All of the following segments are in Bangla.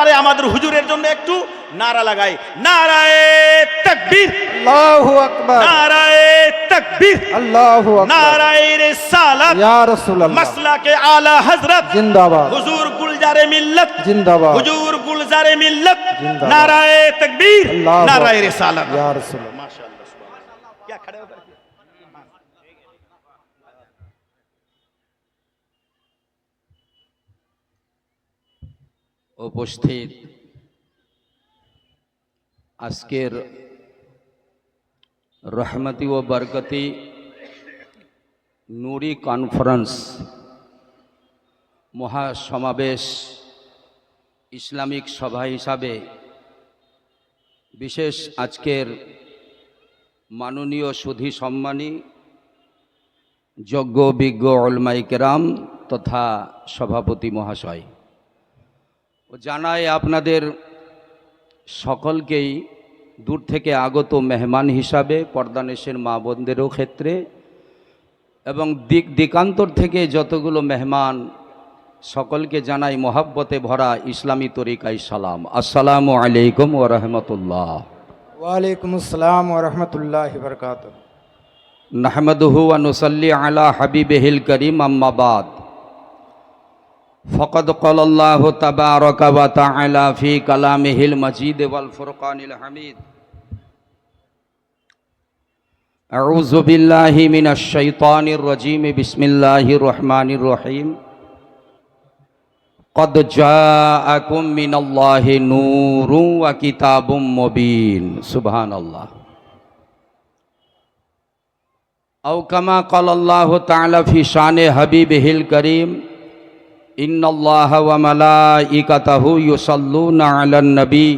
পারে আমাদের হুজুরের জন্য একটু নারা লাগাই নারায় তাকবীর আল্লাহু আকবার নারায় তাকবীর আল্লাহু আকবার নারায় রিসালাত ইয়া রাসূলুল্লাহ মাসলাকে আলা হযরত জিন্দাবাদ হুজুর গুলজারে মিল্লত জিন্দাবাদ হুজুর গুলজারে মিল্লত जिंदाबाद। नाराए तकबीर अल्लाहु नाराए अकबर। रिसालत या रसूलुल्लाह माशाअल्लाह सुभान अल्लाह। क्या खड़े होकर উপস্থিত। আজকের রহমতি ও বরকতি নুরি কনফারেন্স মহাসমাবেশ ইসলামিক সভা হিসাবে বিশেষ আজকের মাননীয় সুধী সম্মানী, যোগ্য বিজ্ঞ অলমাই কেরাম তথা সভাপতি মহাশয়। ও জানায় আপনাদের সকলকেই দূর থেকে আগত মেহমান হিসাবে পর্দানেশের মা বোনদেরও ক্ষেত্রে এবং দিক দিকান্তর থেকে যতগুলো মেহমান সকলকে জানাই মহাব্বতে ভরা ইসলামী তরিকায় সালাম। আসসালামু আলাইকুম ও রহমতুল্লাহ। ওয়ালাইকুম আসসালাম ওয়া রাহমাতুল্লাহি ওয়া বারাকাতুহু। নহমদহু নুসল্লি আলা হাবিবহিল করিম আম্মাবাদ فقد قال الله تبارك وتعالى في كلامه المجيد والفرقان الحميد أعوذ بالله من الشيطان الرجيم بسم الله الرحمن الرحيم قد جاءكم من الله نور وكتاب مبين سبحان الله أو كما قال الله تعالى في شان حبيبه الكريم إن الله وملائكته يصلون على النبي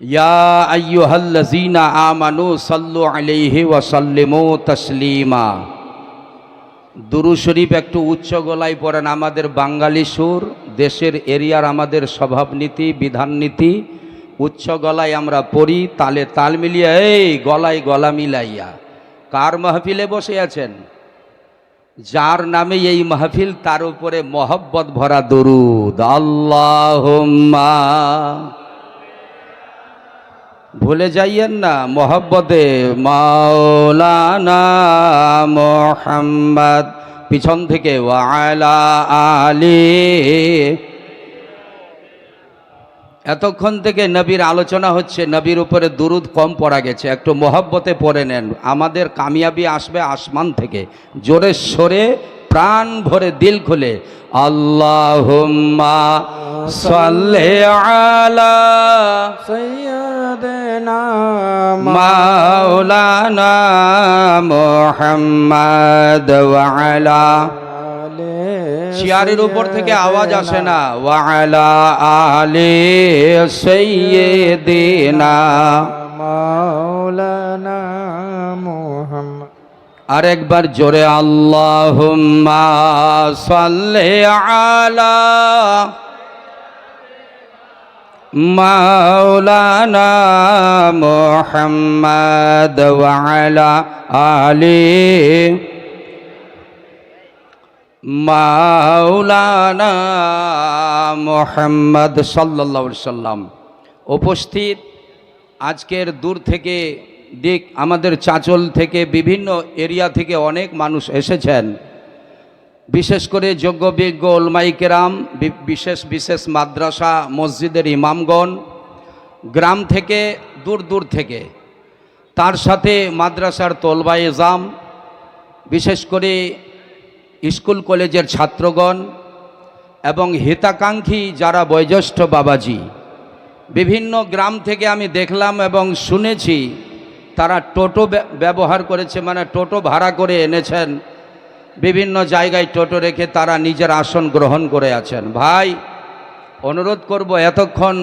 يا أيها الذين آمنوا صلوا عليه وسلموا تسليما দুরু শরীফ একটু উচ্চ গলায় পড়েন আমাদের বাঙালি সুর দেশের এরিয়ার আমাদের স্বভাবনীতি বিধাননীতি উচ্চ গলায় আমরা পড়ি তালে তাল মিলিয়ে এই গলায় গলা মিলাইয়া কার মাহফিলে বসে আছেন যার নামে এই মাহফিল, তার উপরে মহব্বত ভরা দরুদ। আল্লাহ ভুলে যাইয়েন না মহব্বতে। মাওলানা মোহাম্মদ, পিছন থেকে ওয়ালা আলী এতক্ষণ থেকে নবীর আলোচনা হচ্ছে নবীর উপরে দুরুদ কম পড়া গেছে একটু মহব্বতে পড়ে নেন। আমাদের কামিয়াবি আসবে আসমান থেকে জোরে সরে প্রাণ ভরে দিল খুলে। আল্লাহ সাল্লে আলা মাওলানা মোহাম্মদ ওয়ালা চেয়ারের উপর থেকে আওয়াজ আসে না। ওয়ালা আলে সৈয়দিনা মাওলানা মুহাম্মদ। আরেকবার জোরে আল্লাহুম্মা সাল্লি আলা মাওলানা মুহাম্মদ ওয়ালা আলী মাওলানা মোহাম্মদ সাল্লা সাল্লাম উপস্থিত। আজকের দূর থেকে দিক, আমাদের চাঁচল থেকে বিভিন্ন এরিয়া থেকে অনেক মানুষ এসেছেন। বিশেষ করে যোগ্য বিজ্ঞ ওলমাই কেরাম, বি- বিশেষ বিশেষ মাদ্রাসা মসজিদের ইমামগণ, গ্রাম থেকে দূর দূর থেকে। তার সাথে মাদ্রাসার তোলবা এজাম বিশেষ করে স্কুল কলেজের ছাত্রগণ এবং হিতাকাঙ্ক্ষী যারা বয়োজ্যেষ্ঠ বাবাজি, বিভিন্ন গ্রাম থেকে আমি দেখলাম এবং শুনেছি, তারা টোটো ব্যবহার করেছে মানে টোটো ভাড়া করে এনেছেন। বিভিন্ন জায়গায় টোটো রেখে তারা নিজের আসন গ্রহণ করে আছেন। ভাই, অনুরোধ করব এতক্ষণ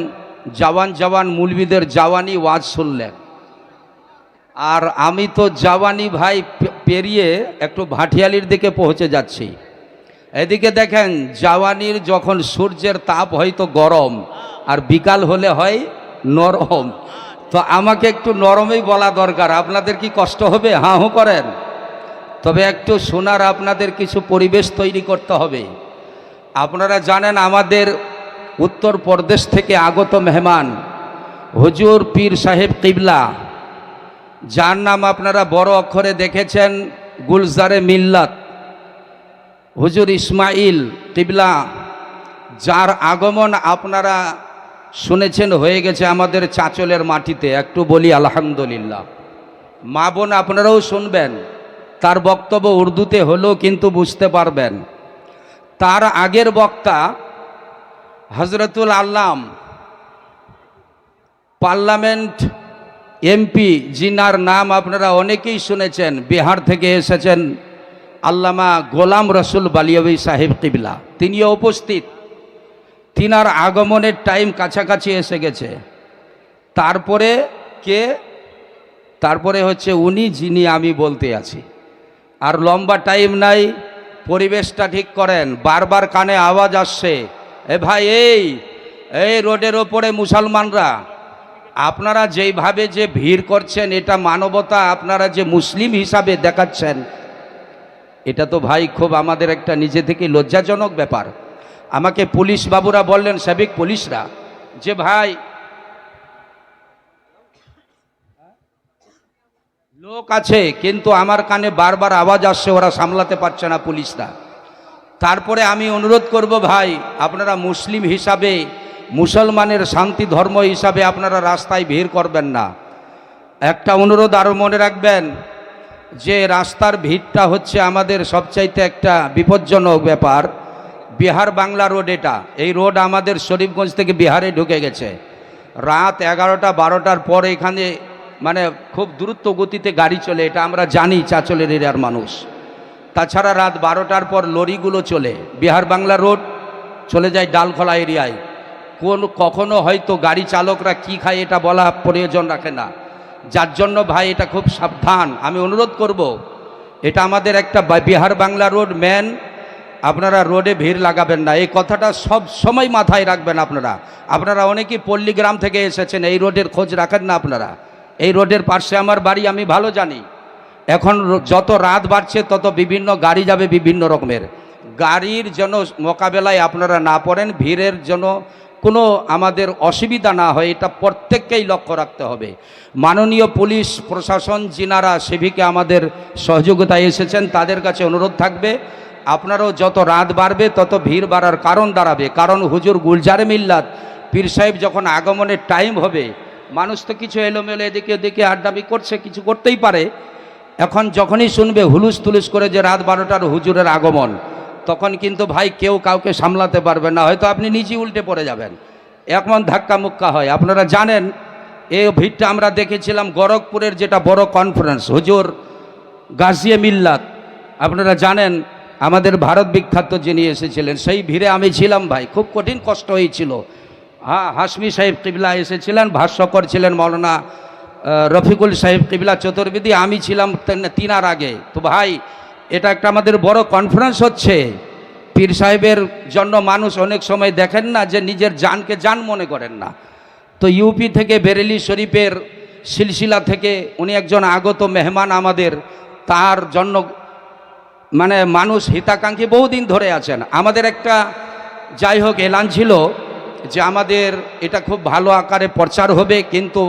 জওয়ান জওয়ান মুলবিদের জওয়ানি ওয়াজ শুনলেন। আর আমি তো জাওয়ানি ভাই পেরিয়ে একটু ভাটিয়ালির দিকে পৌঁছে যাচ্ছি। এদিকে দেখেন, জাওয়ানির যখন সূর্যের তাপ হয়তো গরম, আর বিকাল হলে হয় নরম। তো আমাকে একটু নরমই বলা দরকার। আপনাদের কি কষ্ট হবে? হাঁ, হু করেন। তবে একটু শোনার আপনাদের কিছু পরিবেশ তৈরি করতে হবে। আপনারা জানেন, আমাদের উত্তর প্রদেশ থেকে আগত মেহমান, হুজুর পীর সাহেব কিবলা। যার নাম আপনারা বড় অক্ষরে দেখেছেন, গুলজারে মিল্লাত। হুজুর ইসমাইল কিবলা, যার আগমন আপনারা শুনেছেন, হয়ে গেছে আমাদের চাঁচলের মাটিতে। একটু বলি, আলহামদুলিল্লাহ। মা বোন আপনারাও শুনবেন, তার বক্তব্য উর্দুতে হলেও কিন্তু বুঝতে পারবেন। তার আগের বক্তা হজরতুল আল্লাম, পার্লামেন্ট এমপি জিনার নাম আপনারা অনেকেই শুনেছেন, বিহার থেকে এসেছেন আল্লামা গোলাম রসুল বালিয়াবি সাহেব কিবলা। তিনিও উপস্থিত। তিনার আগমনের টাইম কাছাকাছি এসে গেছে। তারপরে কে? তারপরে হচ্ছে উনি যিনি আমি বলতে আছি। আর লম্বা টাইম নাই, পরিবেশটা ঠিক করেন, বারবার কানে আওয়াজ আসছে, এ ভাই, এই এই রোডের ওপরে মুসলমানরা আপনারা যেইভাবে যে ভিড় করছেন, এটা মানবতা আপনারা যে মুসলিম হিসাবে দেখাচ্ছেন, এটা তো ভাই খুব আমাদের একটা নিজে থেকে লজ্জাজনক ব্যাপার। আমাকে পুলিশ বাবুরা বললেন, সাবেক পুলিশরা, যে ভাই, লোক আছে, কিন্তু আমার কানে বারবার আওয়াজ আসছে, ওরা সামলাতে পারছে না পুলিশরা। তারপরে আমি অনুরোধ করব ভাই, আপনারা মুসলিম হিসাবে মুসলমানের শান্তি ধর্ম হিসাবে আপনারা রাস্তায় ভিড় করবেন না। একটা অনুরোধ আরও মনে রাখবেন, যে রাস্তার ভিড়টা হচ্ছে আমাদের সবচাইতে একটা বিপজ্জনক ব্যাপার, বিহার বাংলা রোড এটা। এই রোড আমাদের শরীফগঞ্জ থেকে বিহারে ঢুকে গেছে। রাত এগারোটা, বারোটার পর এখানে মানে খুব দ্রুত গতিতে গাড়ি চলে, এটা আমরা জানি চাচলের এরিয়ার মানুষ। তাছাড়া রাত বারোটার পর লরিগুলো চলে। বিহার বাংলা রোড চলে যায় ডালখোলা এরিয়ায়। কোন কখনো হয়তো গাড়ি চালকরা কি খায় এটা বলা প্রয়োজন রাখে না। যার জন্য ভাই এটা খুব সাবধান। আমি অনুরোধ করব, এটা আমাদের একটা বিহার বাংলা রোড ম্যান, আপনারা রোডে ভিড় লাগাবেন না। এই কথাটা সব সময় মাথায় রাখবেন আপনারা। আপনারা অনেকেই পল্লীগ্রাম থেকে এসেছেন, এই রোডের খোঁজ রাখেন না আপনারা। এই রোডের পাশে আমার বাড়ি, আমি ভালো জানি। এখন যত রাত বাড়ছে, তত বিভিন্ন গাড়ি যাবে বিভিন্ন রকমের। গাড়ির যেন মোকাবেলায় আপনারা না পড়েন, ভিড়ের জন্য কোনো আমাদের অসুবিধা না হয়, এটা প্রত্যেককেই লক্ষ্য রাখতে হবে। মাননীয় পুলিশ প্রশাসন যিনারা সেভিকে আমাদের সহযোগিতায় এসেছেন, তাদের কাছে অনুরোধ থাকবে, আপনারাও যত রাত বাড়বে, তত ভিড় বাড়ার কারণ দাঁড়াবে। কারণ হুজুর গুলজারে মিল্লাত, পীর সাহেব যখন আগমনের টাইম হবে, মানুষ তো কিছু এলোমেলো এদিকে ওদিকে আড্ডাবি করছে, কিছু করতেই পারে। এখন যখনই শুনবে হুলুস তুলুস করে যে রাত বারোটার হুজুরের আগমন তখন কিন্তু ভাই কেউ কাউকে সামলাতে পারবে না, হয়তো আপনি নিজেই উল্টে পড়ে যাবেন। এখন ধাক্কা মুক্কা হয়। আপনারা জানেন, এই ভিড়টা আমরা দেখেছিলাম গরখপুরের যেটা বড় কনফারেন্স হুজুর গাজিয়ে মিল্লাত। আপনারা জানেন, আমাদের ভারত বিখ্যাত যিনি এসেছিলেন, সেই ভিড়ে আমি ছিলাম ভাই, খুব কঠিন কষ্ট হয়েছিল। হ্যাঁ হাসমি সাহেব কিবলা এসেছিলেন, ভাষ্যকর ছিলেন মৌলানা রফিকুল সাহেব কিবলা চতুর্বেদী, আমি ছিলাম তিনার আগে। তো ভাই এটা একটা আমাদের বড় কনফারেন্স হচ্ছে। পীর সাহেবের জন্য মানুষ অনেক সময় দেখেন না যে নিজের জানকে জান মনে করেন না। তো ইউপি থেকে বেরেলি শরীফের সিলসিলা থেকে উনি একজন আগত মেহমান আমাদের, তার জন্য মানে মানুষ হিতাকাঙ্ক্ষী বহুদিন ধরে আছেন। আমাদের একটা যাই হোক এলান ছিল যে আমাদের এটা খুব ভালো আকারে প্রচার হবে, কিন্তু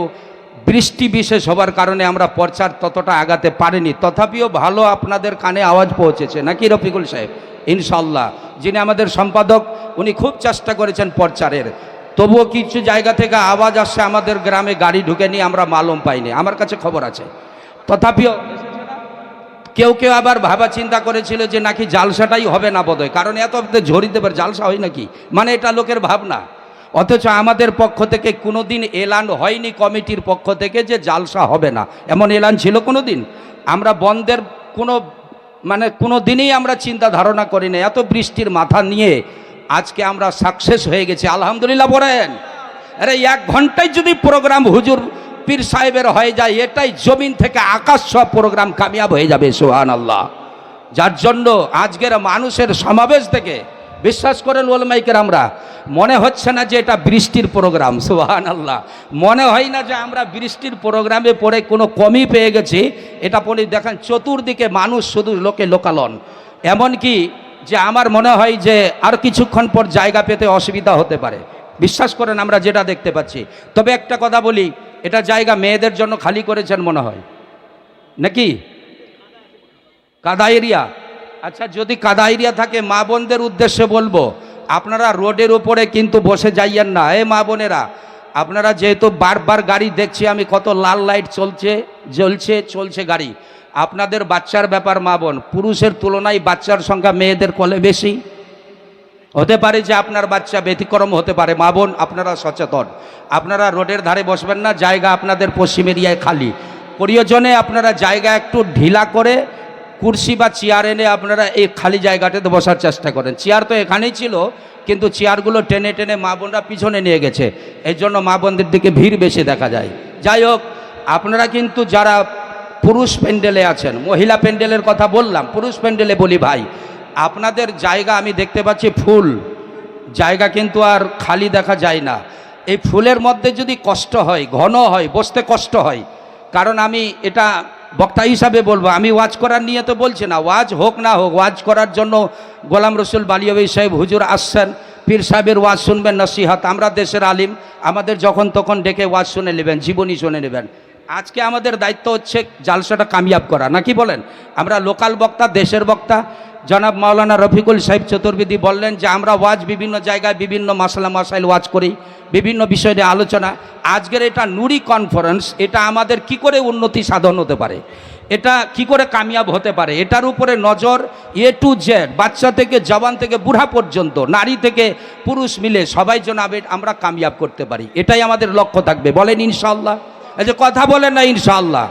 বৃষ্টি বিশেষ হবার কারণে আমরা প্রচার ততটা আগাতে পারিনি। তথাপিও ভালো আপনাদের কানে আওয়াজ পৌঁছেছে। নাকি রফিকুল সাহেব? ইনশাল্লাহ যিনি আমাদের সম্পাদক, উনি খুব চেষ্টা করেছেন প্রচারের। তবুও কিছু জায়গা থেকে আওয়াজ আসছে, আমাদের গ্রামে গাড়ি ঢুকে নিয়ে আমরা মালুম পাইনি। আমার কাছে খবর আছে। তথাপিও কেউ কেউ আবার ভাবা চিন্তা করেছিল যে নাকি জালসাটাই হবে না বোধহয়। কারণ এত ঝরি দেবার জালসা হয় নাকি? মানে এটা লোকের ভাবনা। অথচ আমাদের পক্ষ থেকে কোনো দিন এলান হয়নি কমিটির পক্ষ থেকে যে জালসা হবে না। এমন এলান ছিল কোনো দিন আমরা বন্ধের কোনো মানে কোনো দিনই আমরা চিন্তা ধারণা করি না এত বৃষ্টির মাথা নিয়ে আজকে আমরা সাকসেস হয়ে গেছি। আলহামদুলিল্লাহ বলেন। আরে এক ঘন্টায় যদি প্রোগ্রাম হুজুর পীর সাহেবের হয়ে যায়, এটাই জমিন থেকে আকাশ সব প্রোগ্রাম কামিয়াব হয়ে যাবে সোহান আল্লাহ যার জন্য আজকের মানুষের সমাবেশ থেকে বিশ্বাস করেন ওলমাইকের আমরা। মনে হচ্ছে না যে এটা বৃষ্টির প্রোগ্রাম সোহান আল্লাহ মনে হয় না যে আমরা বৃষ্টির প্রোগ্রামে পড়ে কোনো কমই পেয়ে গেছি। এটা পরে দেখেন চতুর্দিকে মানুষ শুধু লোকে লোকালন। এমনকি যে আমার মনে হয় যে আর কিছুক্ষণ পর জায়গা পেতে অসুবিধা হতে পারে। বিশ্বাস করেন আমরা যেটা দেখতে পাচ্ছি। তবে একটা কথা বলি, এটা জায়গা মেয়েদের জন্য খালি করেছেন মনে হয়। নাকি? কাদা এরিয়া। আচ্ছা যদি কাদা এরিয়া থাকে, মা বোনদের উদ্দেশ্যে বলব, আপনারা রোডের উপরে কিন্তু বসে যাইয়েন না। এ মা বোনেরা, আপনারা যেহেতু বারবার গাড়ি দেখছি, আমি কত লাল লাইট চলছে, জ্বলছে, চলছে গাড়ি। আপনাদের বাচ্চার ব্যাপার, মা বোন, পুরুষের তুলনায় বাচ্চার সংখ্যা মেয়েদের কলে বেশি। হতে পারে যে আপনার বাচ্চা ব্যতিক্রম হতে পারে। মা বোন, আপনারা সচেতন। আপনারা রোডের ধারে বসবেন না, জায়গা আপনাদের পশ্চিম এরিয়ায় খালি। প্রয়োজনে, আপনারা জায়গা একটু ঢিলা করে কুর্সি বা চেয়ার এনে আপনারা এই খালি জায়গাটাতে বসার চেষ্টা করেন। চেয়ার তো এখানেই ছিল, কিন্তু চেয়ারগুলো টেনে টেনে মা বোনরা পিছনে নিয়ে গেছে। এই জন্য মা বোনদের দিকে ভিড় বেশি দেখা যায়। যাই হোক, আপনারা কিন্তু যারা পুরুষ প্যান্ডেলে আছেন, মহিলা প্যান্ডেলের কথা বললাম, পুরুষ প্যান্ডেলে বলি ভাই, আপনাদের জায়গা আমি দেখতে পাচ্ছি ফুল। জায়গা কিন্তু আর খালি দেখা যায় না। এই ফুলের মধ্যে যদি কষ্ট হয়, ঘন হয়, বসতে কষ্ট হয়, কারণ আমি এটা বক্তা হিসাবে বলব, আমি ওয়াজ করার নিয়ে তো বলছি না, ওয়াজ হোক না হোক, ওয়াজ করার জন্য গোলাম রসুল বালিয়াবি সাহেব হুজুর আসছেন, পীর সাহেবের ওয়াজ শুনবেন, নসিহাত, আমরা দেশের আলিম, আমাদের যখন তখন ডেকে ওয়াজ শুনে নেবেন, জীবনী শুনে নেবেন। আজকে আমাদের দায়িত্ব হচ্ছে জালসাটা কামিয়াব করা নাকি বলেন? আমরা লোকাল বক্তা, দেশের বক্তা জনাব মাওলানা রফিকুল সাহেব চতুর্বেদী বললেন যে, আমরা ওয়াজ বিভিন্ন জায়গায় বিভিন্ন মাসালা মাসাইল ওয়াজ করি, বিভিন্ন বিষয় নিয়ে আলোচনা। আজকের এটা নুরি কনফারেন্স এটা আমাদের কি করে উন্নতি সাধন হতে পারে? এটা কি করে কামিয়াব হতে পারে? এটার উপরে নজর এ টু জেড, বাচ্চা থেকে জবান থেকে বুড়া পর্যন্ত, নারী থেকে পুরুষ মিলে সবাই যেন আমরা কামিয়াব করতে পারি। এটাই আমাদের লক্ষ্য থাকবে। বলেন ইনশাল্লাহ এই যে কথা বলেন না ইনশাল্লাহ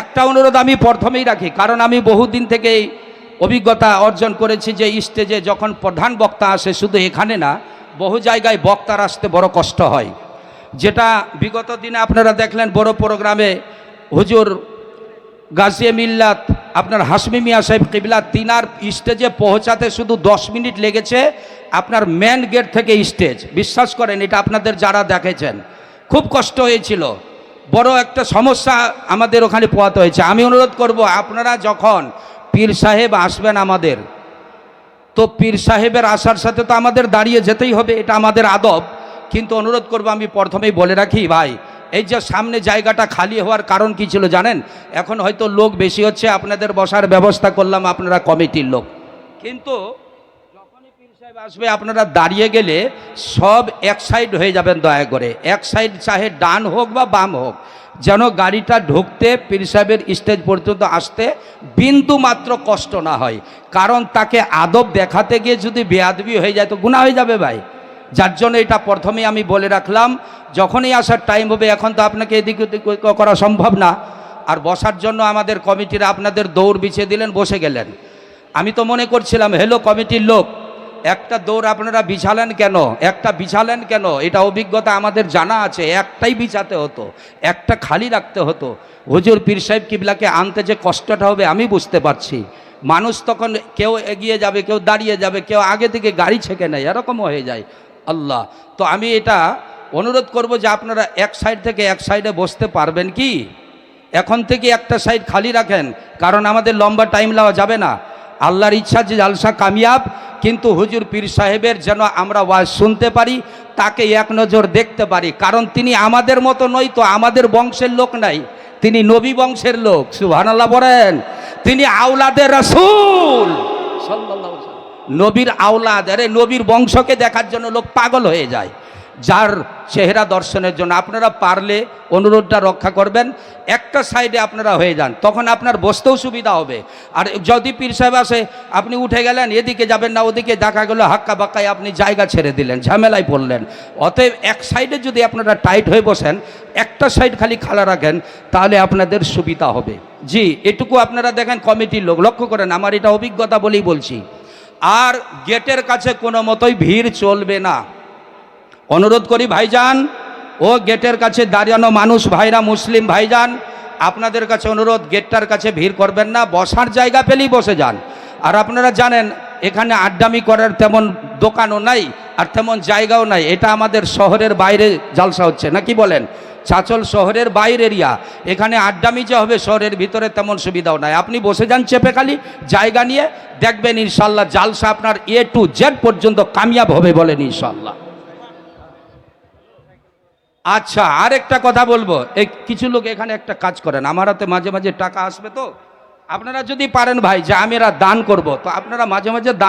একটা অনুরোধ আমি প্রথমেই রাখি, কারণ আমি বহুদিন থেকেই অভিজ্ঞতা অর্জন করেছি যে স্টেজে যখন প্রধান বক্তা আসে, শুধু এখানে না, বহু জায়গায় বক্তার আসতে বড় কষ্ট হয়। যেটা বিগত দিনে আপনারা দেখলেন, বড় প্রোগ্রামে হুজুর গাজিয়ে মিল্লাত, আপনার হাসমি মিয়া সাহেব কিবলা, তিনার স্টেজে পৌঁছাতে শুধু দশ মিনিট লেগেছে আপনার মেন গেট থেকে স্টেজ। বিশ্বাস করেন, এটা আপনাদের যারা দেখেছেন, খুব কষ্ট হয়েছিল। বড় একটা সমস্যা আমাদের ওখানে পোয়াতে হয়েছে। আমি অনুরোধ করব, আপনারা যখন পীর সাহেব আসবেন আমাদের। তো পীর সাহেবের আসার সাথে তো আমাদের দাঁড়িয়ে যেতেই হবে, এটা আমাদের আদব। কিন্তু অনুরোধ করব আমি প্রথমেই বলে রাখি, ভাই, এই যে সামনে জায়গাটা খালি হওয়ার কারণ কি ছিল জানেন? এখন হয়তো লোক বেশি হচ্ছে, আপনাদের বসার ব্যবস্থা করলাম, আপনারা কমিটির লোক। কিন্তু আসবে, আপনারা দাঁড়িয়ে গেলে সব এক সাইড হয়ে যাবেন দয়া করে। এক সাইড চাহে ডান হোক বা বাম হোক, যেন গাড়িটা ঢুকতে পীর সাহেবের স্টেজ পর্যন্ত আসতে বিন্দু মাত্র কষ্ট না হয়। কারণ তাকে আদব দেখাতে গিয়ে যদি বেয়াদবি হয়ে যায়, তো গুণা হয়ে যাবে ভাই। যার জন্য এটা প্রথমেই আমি বলে রাখলাম, যখনই আসার টাইম হবে, এখন তো আপনাকে এদিক ওদিক করা সম্ভব না। আর বসার জন্য আমাদের কমিটিরা আপনাদের দৌড় বিছিয়ে দিলেন, বসে গেলেন। আমি তো মনে করছিলাম, হেলো কমিটির লোক একটা দৌড় আপনারা বিছালেন কেন? একটা বিছালেন কেন? এটা অভিজ্ঞতা আমাদের জানা আছে, একটাই বিছাতে হতো, একটা খালি রাখতে হতো। হুজুর পীর সাহেব কিবলাকে আনতে যে কষ্টটা হবে আমি বুঝতে পারছি। মানুষ তখন কেউ এগিয়ে যাবে, কেউ দাঁড়িয়ে যাবে, কেউ আগে থেকে গাড়ি ছেঁকে নেয় এরকম হয়ে যায়। আল্লাহ, তো আমি এটা অনুরোধ করব যে আপনারা এক সাইড থেকে এক সাইডে বসতে পারবেন কি? এখন থেকে একটা সাইড খালি রাখেন, কারণ আমাদের লম্বা টাইম লাওয়া যাবে না। আল্লাহর ইচ্ছা যে জালসা কামিয়াব কিন্তু হুজুর পীর সাহেবের যেন আমরা ওয়াজ শুনতে পারি তাকে এক নজর দেখতে পারি। কারণ তিনি আমাদের মতো নয় তো আমাদের বংশের লোক নাই তিনি নবী বংশের লোক সুবহানাল্লাহ বলেন। তিনি আউলাদের রাসূল। নবীর আওলাদ আরে নবীর বংশকে দেখার জন্য লোক পাগল হয়ে যায়। যার চেহারা দর্শনের জন্য আপনারা পারলে অনুরোধটা রক্ষা করবেন। একটা সাইডে আপনারা হয়ে যান, তখন আপনার বসতেও সুবিধা হবে। আর যদি পীর সাহেব আসে, আপনি উঠে গেলেন, এদিকে যাবেন না, ওদিকে দেখা গেলো, হাক্কা বাক্কায় আপনি জায়গা ছেড়ে দিলেন, ঝামেলায় পড়লেন। অতএব এক সাইডে যদি আপনারা টাইট হয়ে বসেন, একটা সাইড খালি খালা রাখেন, তাহলে আপনাদের সুবিধা হবে। জি, এটুকু আপনারা দেখেন, কমিটির লোক, লক্ষ্য করেন, আমার এটা অভিজ্ঞতা বলেই বলছি। আর গেটের কাছে কোনো মতোই ভিড় চলবে না। অনুরোধ করি ভাইজান, ও গেটের কাছে দাঁড়ানো মানুষ, ভাইরা মুসলিম ভাইজান, আপনাদের কাছে অনুরোধ, গেটটার কাছে ভিড় করবেন না, বসার জায়গা পেলেই বসে যান। আর আপনারা জানেন, এখানে আড্ডামি করার তেমন দোকানও নাই, আর তেমন জায়গাও নাই, এটা আমাদের শহরের বাইরে জালসা হচ্ছে, না কি বলেন? চাচল শহরের বাইর এরিয়া, এখানে আড্ডামি যে হবে, শহরের ভিতরে তেমন সুবিধাও নাই। আপনি বসে যান চেপে খালি, জায়গা নিয়ে দেখবেন ইনশাল্লাহ জালসা আপনার এ টু জেড পর্যন্ত কামিয়াব হবে বলেন ইনশাল্লাহ। আচ্ছা আর একটা কথা বলব। এই কিছু লোক এখানে একটা কাজ করেন। আমার হাতে মাঝে মাঝে টাকা আসবে তো? আপনারা যদি পারেন ভাই, যে আমি এরা দান করব। তো আপনারা মাঝে মাঝে দান